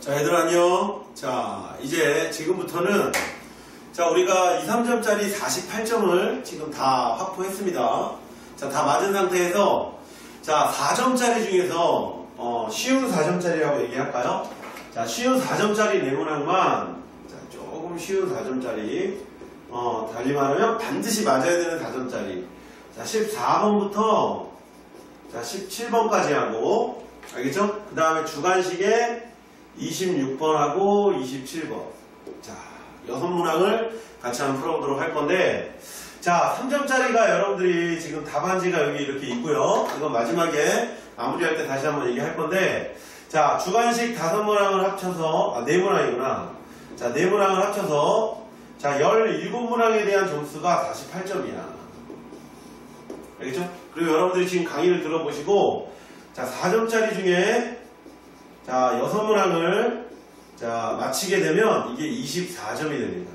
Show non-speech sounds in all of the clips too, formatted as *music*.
자, 얘들 안녕. 자, 이제 지금부터는 자, 우리가 2, 3점짜리 48점을 지금 다 확보했습니다. 자, 다 맞은 상태에서 자, 4점짜리 중에서 어, 쉬운 4점짜리라고 얘기할까요? 자, 쉬운 4점짜리 네모난만 자, 조금 쉬운 4점짜리 어, 달리 말하면 반드시 맞아야 되는 4점짜리 자, 14번부터 자, 17번까지 하고 알겠죠? 그 다음에 주간식에 26번하고 27번. 자, 여섯 문항을 같이 한번 풀어보도록 할 건데, 자, 3점짜리가 여러분들이 지금 답안지가 여기 이렇게 있고요. 이건 마지막에 마무리할 때 다시 한번 얘기할 건데, 자, 주간식 다섯 문항을 합쳐서, 아, 네 문항이구나. 자, 네 문항을 합쳐서, 자, 17문항에 대한 점수가 48점이야. 알겠죠? 그리고 여러분들이 지금 강의를 들어보시고, 자, 4점짜리 중에 자, 여섯 문항을 자, 마치게 되면 이게 24점이 됩니다.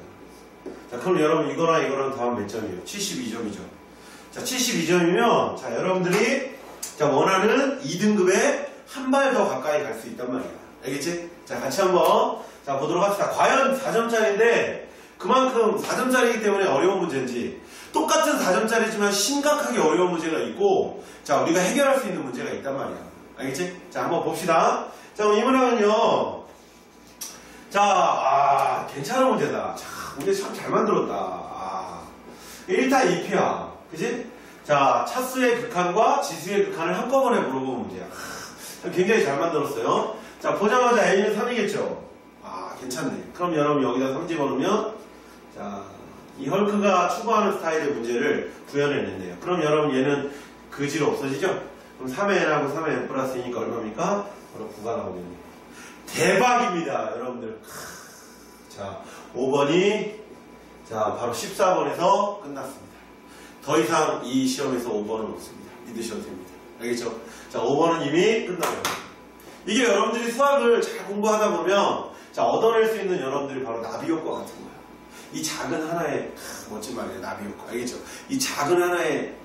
자, 그럼 여러분 이거랑 이거랑 더하면 몇 점이에요? 72점이죠. 자, 72점이면 자, 여러분들이 자, 원하는 2등급에 한 발 더 가까이 갈 수 있단 말이야. 알겠지? 자, 같이 한번 자, 보도록 합시다. 과연 4점짜리인데 그만큼 4점짜리이기 때문에 어려운 문제인지 똑같은 4점짜리지만 심각하게 어려운 문제가 있고 자, 우리가 해결할 수 있는 문제가 있단 말이야. 알겠지? 자, 한번 봅시다. 자, 그럼 이 문항은요. 자, 아, 괜찮은 문제다. 자, 문제 참 잘 만들었다. 아, 1타 2피야. 그지? 자, 차수의 극한과 지수의 극한을 한꺼번에 물어보는 문제야. 아, 굉장히 잘 만들었어요. 자, 보자마자 A는 3이겠죠? 아, 괜찮네. 그럼 여러분 여기다 3 집어넣으면, 자, 이 헐크가 추구하는 스타일의 문제를 구현해냈네요. 그럼 여러분 얘는 그지로 없어지죠? 그럼 3n하고 3n 플러스 2니까 얼마입니까? 바로 9가 나오겠네요. 대박입니다, 여러분들. 자, 5번이 자, 바로 14번에서 끝났습니다. 더 이상 이 시험에서 5번은 없습니다. 믿으셔도 됩니다. 알겠죠? 자, 5번은 이미 끝나요. 이게 여러분들이 수학을 잘 공부하다 보면 자, 얻어낼 수 있는 여러분들이 바로 나비 효과 같은 거예요. 이 작은 하나의 멋진 말이에요. 나비 효과. 알겠죠? 이 작은 하나의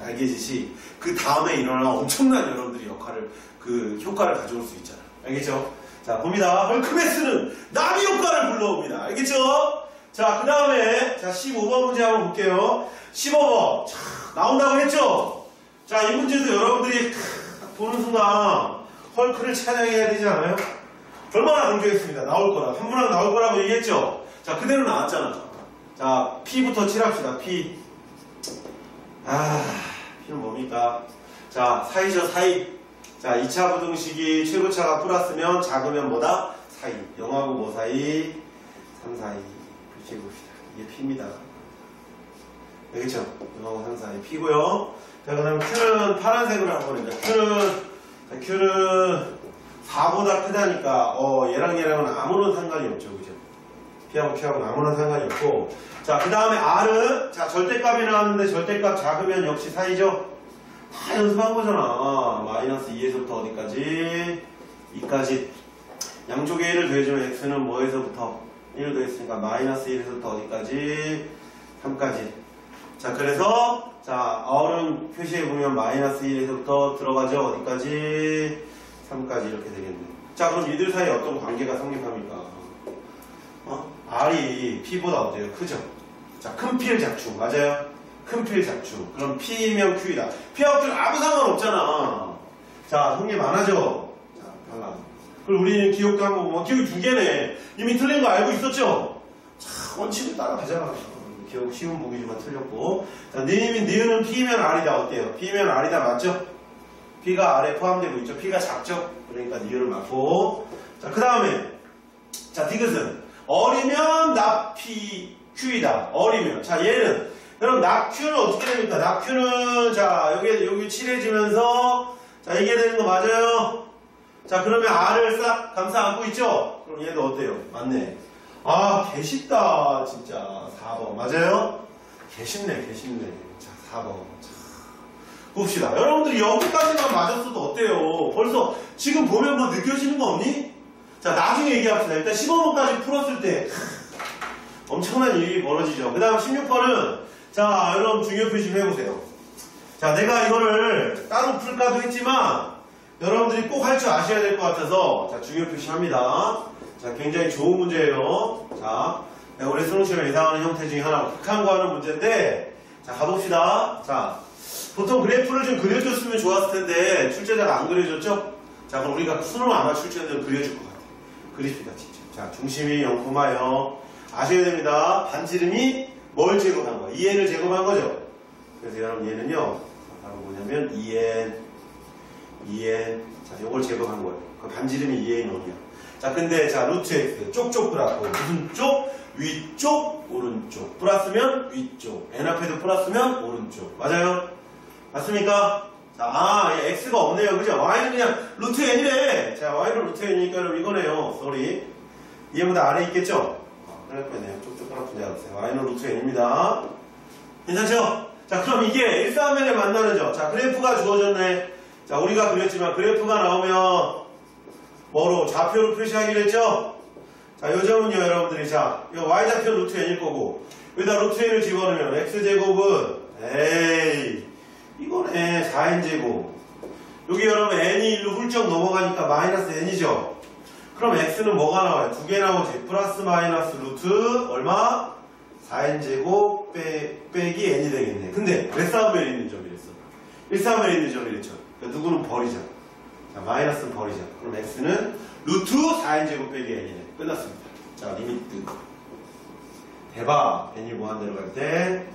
날개짓이 그 다음에 일어나는 엄청난 여러분들이 역할을 그 효과를 가져올 수 있잖아. 알겠죠? 자 봅니다. 헐크메스는 나비 효과를 불러옵니다. 알겠죠? 자 그 다음에 자 15번 문제 한번 볼게요. 15번 자, 나온다고 했죠? 자 이 문제도 여러분들이 보는 순간 헐크를 찬양해야 되지 않아요? 얼마나 강조했습니다. 나올 거라. 한 문항 나올 거라고 얘기했죠? 자 그대로 나왔잖아. 자 P부터 칠합시다. P 아, P는 뭡니까? 자, 사이죠, 사이. 자, 2차 부등식이 최고차가 플러스면 작으면 뭐다? 사이. 0하고 뭐 사이? 3 사이. 표시해봅시다. 이게 P입니다. 알겠죠? 0하고 3 사이. P고요. 자, 그 다음 Q는 파란색으로 한 겁니다. Q는, 자, Q는 4보다 크다니까, 어, 얘랑 얘랑은 아무런 상관이 없죠. 그죠? P하고 Q하고는 아무런 상관이 없고. 자, 그 다음에 R은, 자, 절대값이 나왔는데 절대값 작으면 역시 사이죠? 다 연습한 거잖아. 마이너스 2에서부터 어디까지? 2까지. 양쪽에 1을 더해주면 x는 뭐에서부터? 1을 더했으니까 마이너스 1에서부터 어디까지? 3까지. 자, 그래서, 자, R은 표시해보면 마이너스 1에서부터 들어가죠? 어디까지? 3까지 이렇게 되겠네. 자, 그럼 이들 사이에 어떤 관계가 성립합니까? 어? R이 P보다 어때요? 크죠? 자, 큰 P를 작충. 맞아요? 큰 P를 작충. 그럼 P면 Q이다. P하고 Q는 아무 상관없잖아. 자, 성립 안 하죠? 자, 달라. 그리고 우리는 기억도 한번 보면 기억이 두 개네. 이미 틀린 거 알고 있었죠? 자, 원칙을 따라가잖아. 기억 쉬운 보기지만 틀렸고. 자, 니은, 니은은 P면 R이다. 어때요? P면 R이다. 맞죠? P가 R에 포함되고 있죠? P가 작죠? 그러니까 니은을 맞고. 자, 그 다음에. 자, 디귿은 어리면 납피 Q이다. 어리면. 자, 얘는. 그럼 낙Q는 어떻게 됩니까? 낙Q는, 자, 여기, 여기 칠해지면서, 자, 이게 되는 거 맞아요? 자, 그러면 R을 싹 감싸 안고 있죠? 그럼 얘도 어때요? 맞네. 아, 개쉽다. 진짜. 4번. 맞아요? 개쉽네, 개쉽네. 자, 4번. 자, 봅시다. 여러분들이 여기까지만 맞았어도 어때요? 벌써 지금 보면 뭐 느껴지는 거 없니? 자, 나중에 얘기합시다. 일단 15번까지 풀었을 때, 엄청난 일이 벌어지죠. 그 다음 16번은, 자, 여러분 중요 표시 해보세요. 자, 내가 이거를 따로 풀까도 했지만, 여러분들이 꼭 할 줄 아셔야 될 것 같아서 자 중요 표시합니다. 자 굉장히 좋은 문제예요. 자 네, 우리 수능 시험 예상하는 형태 중에 하나 극한과 하는 문제인데 자 가봅시다. 자 보통 그래프를 좀 그려줬으면 좋았을 텐데 출제자가 안 그려줬죠? 자 그럼 우리가 수능 아마 출제자들 그려줄 것 같아요. 그립시다 진짜. 자 중심이 0,0 아셔야 됩니다. 반지름이 뭘 제곱한 거야? 2n을 제곱한 거죠. 그래서 여러분 얘는요 자, 바로 뭐냐면 2n 2n 자 요걸 제곱한 거예요. 그 반지름이 2n 어디야? 자 근데 자 루트 x 쪽쪽 그라프 무슨 쪽? 위쪽 오른쪽 플러스면 위쪽 n 앞에도 플러스면 오른쪽 맞아요? 맞습니까? 자, 아, 예, x가 없네요. 그죠? y는 그냥 루트 n이래. 자, y는 루트 n이니까 그럼 이거네요. 쏘리. 이해보다 아래 있겠죠? 아, 그럴 거네요. 쪽쪽 그라프 내가보세요. y는 루트 n입니다. 괜찮죠? 자, 그럼 이게 일사면에 만나는 점. 자, 그래프가 주어졌네. 자, 우리가 그렸지만 그래프가 나오면 뭐로? 좌표로 표시하기로 했죠? 자, 요 점은요, 여러분들이. 자, 이 y좌표 루트 n일 거고, 여기다 루트 n을 집어넣으면 x제곱은, 에이, 이거네, 4n제곱. 여기 여러분 n이 1로 훌쩍 넘어가니까 마이너스 n이죠? 그럼 x는 뭐가 나와요? 두 개 나오지. 플러스 마이너스 루트, 얼마? 4n제곱 빼, 빼기 n이 되겠네. 근데 몇 사분면에 있는 점이 랬어? 1사분면에 있는 점이 랬죠? 그러니까 누구는 버리자. 자, 마이너스는 버리자. 그럼 x는 루트 4n제곱 빼기 n이네. 끝났습니다. 자, 리미트. 대박. n이 무한대로 갈 때.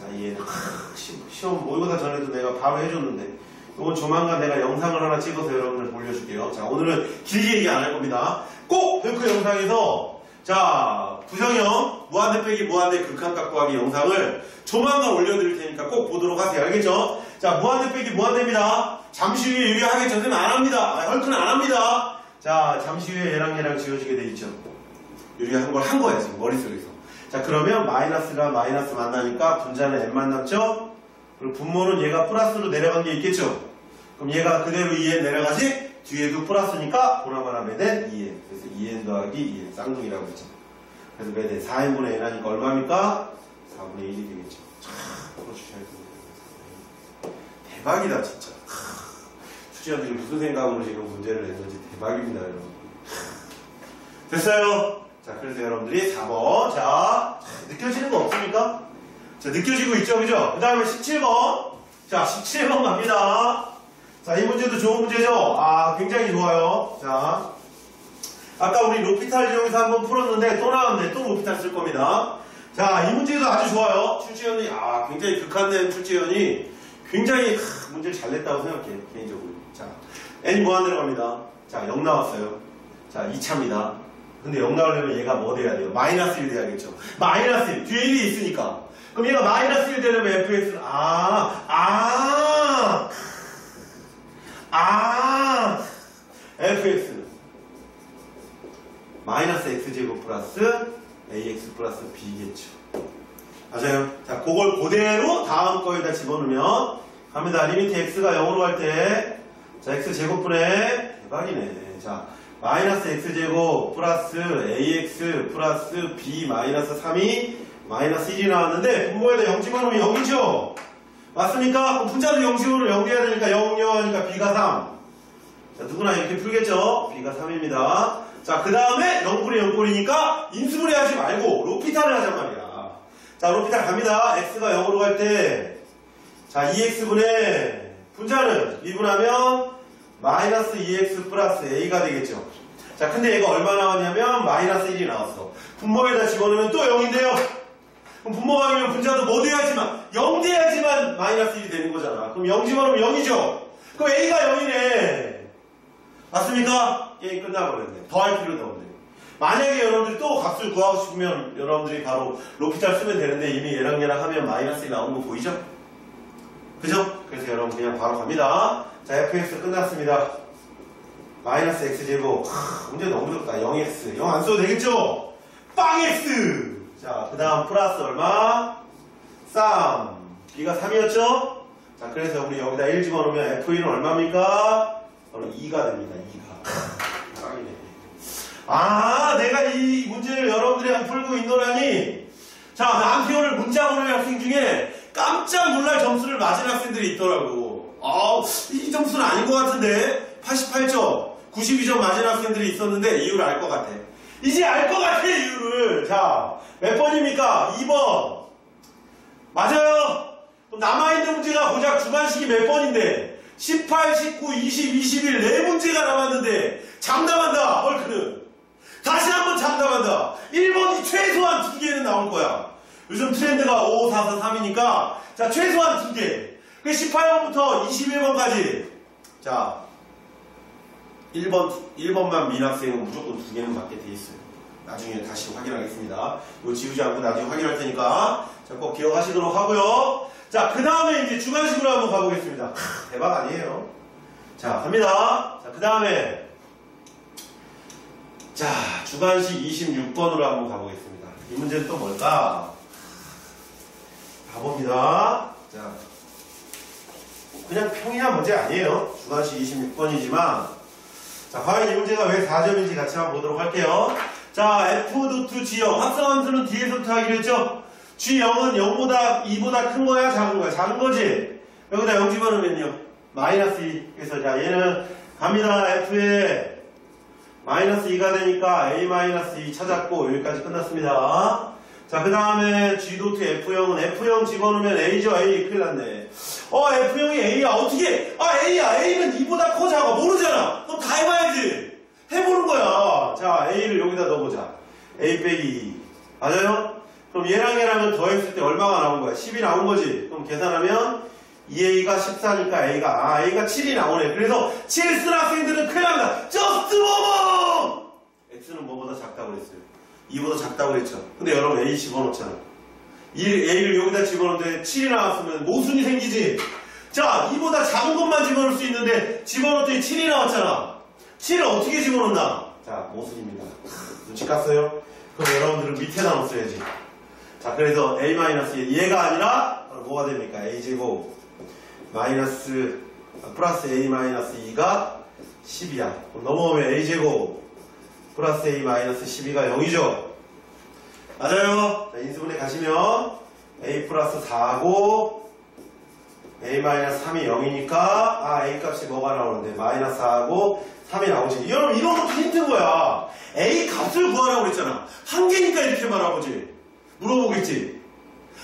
자, 얘는 하, 시- 시험 모의고사 전에도 내가 바로 해줬는데 이건 조만간 내가 영상을 하나 찍어서 여러분들 올려줄게요. 자, 오늘은 길게 얘기 안 할 겁니다. 꼭 그 영상에서 자, 부정형 무한대 빼기 무한대 극한값 구하기 영상을 조만간 올려드릴 테니까 꼭 보도록 하세요. 알겠죠? 자, 무한대 빼기 무한대입니다. 잠시 후에 유리하겠죠? 선생님 안 합니다. 아, 헐크는 안 합니다. 자, 잠시 후에 얘랑 얘랑 지워지게 돼 있죠. 유리한 걸한 거야, 지금 머릿속에서. 자, 그러면 마이너스가 마이너스 만나니까 분자는 n만 남죠? 그리고 분모는 얘가 플러스로 내려간 게 있겠죠? 그럼 얘가 그대로 2n 내려가지? 뒤에도 플러스니까 보나마나 매된 2n. 그래서 2n 더하기 2n. 쌍둥이라고 했죠. 그래서 매된 4n분의 n 하니까 얼마입니까? 4분의 1이 되겠죠. 참, 풀어주셔야 됩니다. 대박이다, 진짜. 수지원들이 무슨 생각으로 지금 문제를 냈는지 대박입니다, 여러분. 됐어요? 자, 그래서 여러분들이 4번. 자, 느껴지는 거 없습니까? 자, 느껴지고 있죠, 그죠? 그 다음에 17번. 자, 17번 갑니다. 자, 이 문제도 좋은 문제죠? 아, 굉장히 좋아요. 자, 아까 우리 로피탈 이용해서 한번 풀었는데 또 나왔네. 또 로피탈 쓸 겁니다. 자, 이 문제도 아주 좋아요. 출제위원이, 아, 굉장히 극한된 출제위원이 굉장히 하, 문제를 잘 냈다고 생각해요. 개인적으로. 자, n이 무한대로 갑니다. 자, 0 나왔어요. 자, 2차입니다. 근데 0 나오려면 얘가 뭐 돼야 돼요? 마이너스 1 돼야겠죠. 마이너스 1. 뒤에 1이 있으니까. 그럼 얘가 마이너스 1 되려면 fx는, 아, 아, 아, fx는 마이너스 x제곱 플러스 ax 플러스 b겠죠. 맞아요. 자, 그걸 그대로 다음 거에다 집어넣으면 갑니다. 리미트 x가 0으로 갈 때, 자, x제곱분의 대박이네. 자, 마이너스 x제곱 플러스 ax 플러스 b 마이너스 3이 마이너스 1이 나왔는데 분모에다 0 집어넣으면 0이죠? 맞습니까? 분자도 0 집어넣으면 0 돼야 되니까 0, 0 하니까 b가 3. 자, 누구나 이렇게 풀겠죠? b가 3입니다. 자, 그 다음에 0분의 0꼴이니까 인수분해 하지 말고 로피탈을 하잔 말이야. 자, 로피탈 갑니다. x가 0으로 갈 때, 자, 2x분의 분자는 미분하면 마이너스 2x 플러스 a가 되겠죠. 자, 근데 얘가 얼마 나왔냐면 마이너스 1이 나왔어. 분모에다 집어넣으면 또 0인데요. 그럼 분모가 아니면 분자도 뭐 돼야지만 0 돼야지만 마이너스 1이 되는 거잖아. 그럼 0 집어넣으면 0이죠. 그럼 a가 0이네. 맞습니까? 게임 끝나버렸네. 더 할 필요도 없네. 만약에 여러분들이 또 값을 구하고 싶으면 여러분들이 바로 로피탈 쓰면 되는데 이미 얘랑 얘랑 하면 마이너스 1 나오는 거 보이죠? 그죠? 그래서 여러분 그냥 바로 갑니다. 자, fx 끝났습니다. 마이너스 x제곱. 하, 문제 너무 좋다. 0x. 0 안 써도 되겠죠? 빵 x! 자, 그 다음 플러스 얼마? 3. b가 3이었죠? 자, 그래서 우리 여기다 1 집어넣으면 f1은 얼마입니까? 바로 2가 됩니다. 2가. 짱이네. 아, 내가 이 문제를 여러분들이랑 풀고 있노라니. 자, 오늘 문자 보내는 학생 중에 깜짝 놀랄 점수를 맞은 학생들이 있더라고. 아, 이 점수는 아닌 것 같은데. 88점, 92점 맞은 학생들이 있었는데 이유를 알 것 같아. 이제 알 것 같아, 이유를. 자, 몇 번입니까? 2번. 맞아요. 남아있는 문제가 고작 주관식이 몇 번인데 18, 19, 20, 21 네 문제가 남았는데 장담한다 헐크는 다시 한번 장담한다 1번이 최소한 두 개는 나올 거야 요즘 트렌드가 5, 4, 4, 3이니까 자 최소한 두개 그 18번부터 21번까지 자 1번, 1번만 민학생은 무조건 두 개는 맞게 돼 있어요 나중에 다시 확인하겠습니다 이거 지우지 않고 나중에 확인할 테니까 자, 꼭 기억하시도록 하고요 자, 그 다음에 이제 주관식으로 한번 가보겠습니다. 크, *laughs* 대박 아니에요. 자, 갑니다. 자, 그 다음에. 자, 주관식 26번으로 한번 가보겠습니다. 이 문제는 또 뭘까? 가봅니다. 자, 그냥 평이한 문제 아니에요. 주관식 26번이지만. 자, 과연 이 문제가 왜 4점인지 같이 한번 보도록 할게요. 자, F 지역. 합성함수는 뒤에서부터 하기로 했죠? G0은 0보다 2보다 큰 거야 작은 거야 작은 거지 여기다 0 집어넣으면요 마이너스 2 그래서 자 얘는 갑니다 F에 마이너스 2가 되니까 A 마이너스 2 찾았고 여기까지 끝났습니다 자 그 다음에 G 도트 F0은 F0 집어넣으면 A죠 A 큰일 났네 어 F0이 A야 어떻게 아 A야 A는 2보다 커 작아 모르잖아 그럼 다 해봐야지 해보는 거야 자 A를 여기다 넣어보자 A 빼기 2 맞아요? 그럼 얘랑 얘랑은 더했을 때 얼마가 나온 거야? 10이 나온 거지. 그럼 계산하면 2a가 14니까 a가 아 a가 7이 나오네. 그래서 7쓴 학생들은 큰일 납니다. just 뭐뭐! x는 뭐보다 작다고 그랬어요. 2보다 작다고 그랬죠. 근데 여러분 a 집어넣잖아. a를 여기다 집어넣는데 7이 나왔으면 모순이 생기지. 자, 2보다 작은 것만 집어넣을 수 있는데 집어넣었더니 7이 나왔잖아. 7을 어떻게 집어넣나? 자, 모순입니다. 눈치 깠어요? 그럼 여러분들은 밑에다 넣었어야지. 자, 그래서 a 마이너스 얘가 아니라 뭐가 됩니까? a제곱 마이너스 플러스 a 마이너스 2가 10이야. 넘어오면 a제곱 플러스 a 마이너스 12가 0이죠. 맞아요. 자, 인수분해 가시면 a 플러스 4고 a 마이너스 3이 0이니까 아 a 값이 뭐가 나오는데 마이너스 4하고 3이 나오지. 여러분 이런 것도 힌트인 거야. a 값을 구하라고 그랬잖아. 한 개니까 이렇게 말하고지. 물어보겠지.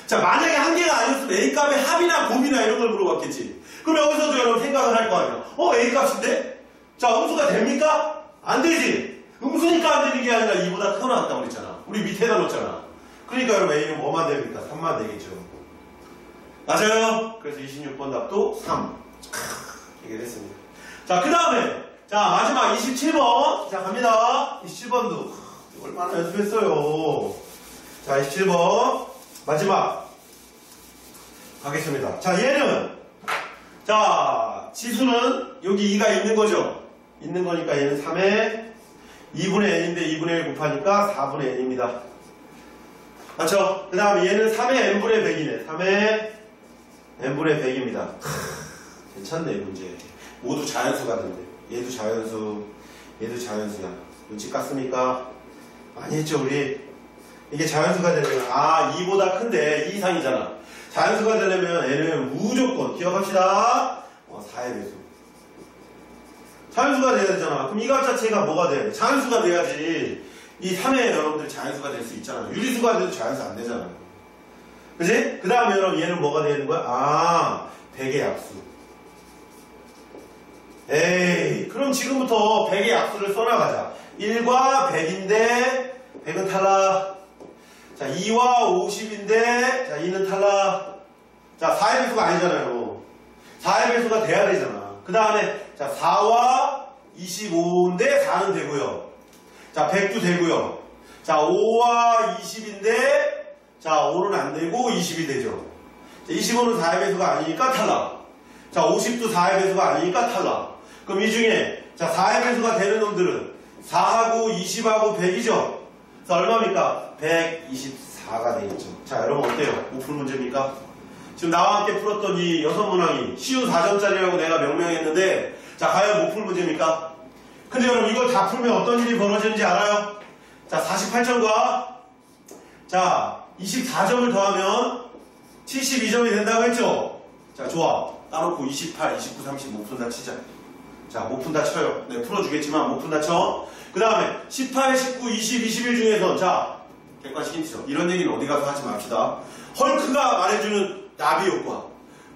자, 만약에 한 개가 아니었으면 A값의 합이나 곱이나 이런 걸 물어봤겠지. 그럼 여기서도 여러분 생각을 할 거 아니야. 어, A값인데? 자, 음수가 됩니까? 안 되지. 음수니까 안 되는 게 아니라 2보다 크거 나왔다고 그랬잖아. 우리 밑에다 놓잖아. 그러니까 여러분 A는 뭐만 됩니까? 3만 되겠죠. 맞아요. 그래서 26번 답도 3. 해결했습니다. 자, 그 다음에 자, 마지막 27번. 자, 갑니다. 27번도 얼마나 연습했어요. 자, 27번. 마지막. 가겠습니다. 자, 얘는. 자, 지수는 여기 2가 있는 거죠. 있는 거니까 얘는 3에 2분의 n인데 2분의 1 곱하니까 4분의 n입니다. 맞죠? 그 다음에 얘는 3의 n분의 100이네. 3의 n분의 100입니다. 괜찮네, 문제. 모두 자연수가 된대. 얘도 자연수, 얘도 자연수야. 눈치 깠습니까? 많이 했죠, 우리? 이게 자연수가 되려면 아 2보다 큰데 2 이상이잖아. 자연수가 되려면 n은 무조건 기억합시다. 어, 4의 배수. 자연수가 돼야 되잖아. 그럼 이 값 자체가 뭐가 돼? 자연수가 돼야지. 이 3에 여러분들 자연수가 될 수 있잖아. 유리수가 돼도 자연수 안 되잖아. 그지? 그 다음에 여러분 얘는 뭐가 되는 거야? 아, 100의 약수. 에이, 그럼 지금부터 100의 약수를 써나가자. 1과 100인데 100은 탈락. 자, 2와 50인데, 자, 2는 탈락. 자, 4의 배수가 아니잖아요. 4의 배수가 돼야 되잖아. 그 다음에, 자, 4와 25인데 4는 되고요. 자, 100도 되고요. 자, 5와 20인데, 자, 5는 안 되고 20이 되죠. 자, 25는 4의 배수가 아니니까 탈락. 자, 50도 4의 배수가 아니니까 탈락. 그럼 이 중에, 자, 4의 배수가 되는 놈들은 4하고 20하고 100이죠. 자, 얼마입니까? 124가 되겠죠. 자, 여러분 어때요? 오픈 문제입니까? 지금 나와 함께 풀었던 이 여섯 문항이 쉬운 4점짜리라고 내가 명명했는데, 자, 과연 못 풀 문제입니까? 근데 여러분 이걸 다 풀면 어떤 일이 벌어지는지 알아요? 자, 48점과, 자, 24점을 더하면 72점이 된다고 했죠? 자, 좋아. 따놓고 28, 29, 30 목푼다 치자. 자, 못 푼다 쳐요. 네, 풀어주겠지만 못 푼다 쳐. 그 다음에 18, 19, 20, 21 중에서 자, 객관식 힌트죠. 이런 얘기는 어디 가서 하지 맙시다. 헐크가 말해주는 나비 효과.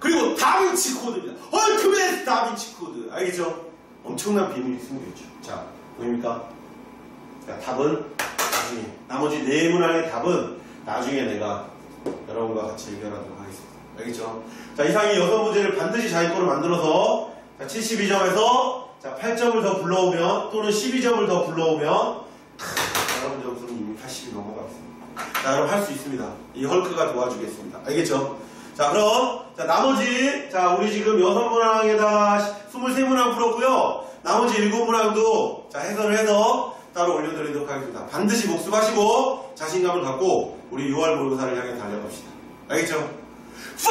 그리고 다빈치 코드입니다. 헐크맨 다빈치 코드. 알겠죠? 엄청난 비밀이 숨겨있죠. 자, 보입니까? 자, 답은 나중에. 나머지 네 문항의 답은 나중에 내가 여러분과 같이 해결하도록 하겠습니다. 알겠죠? 자, 이상이 여섯 문제를 반드시 자기 거로 만들어서 자, 72점에서 자, 8점을 더 불러오면 또는 12점을 더 불러오면 크, 여러분 점수는 이미 80이 넘어가겠습니다. 자, 여러분 할 수 있습니다. 이 헐크가 도와주겠습니다. 알겠죠? 자, 그럼 자, 나머지 자, 우리 지금 여섯 문항에다가 23문항 풀었고요. 나머지 일곱 문항도 자, 해설을 해서 따로 올려드리도록 하겠습니다. 반드시 복습하시고 자신감을 갖고 우리 6월 모의고사를 향해 달려갑시다. 알겠죠? 없이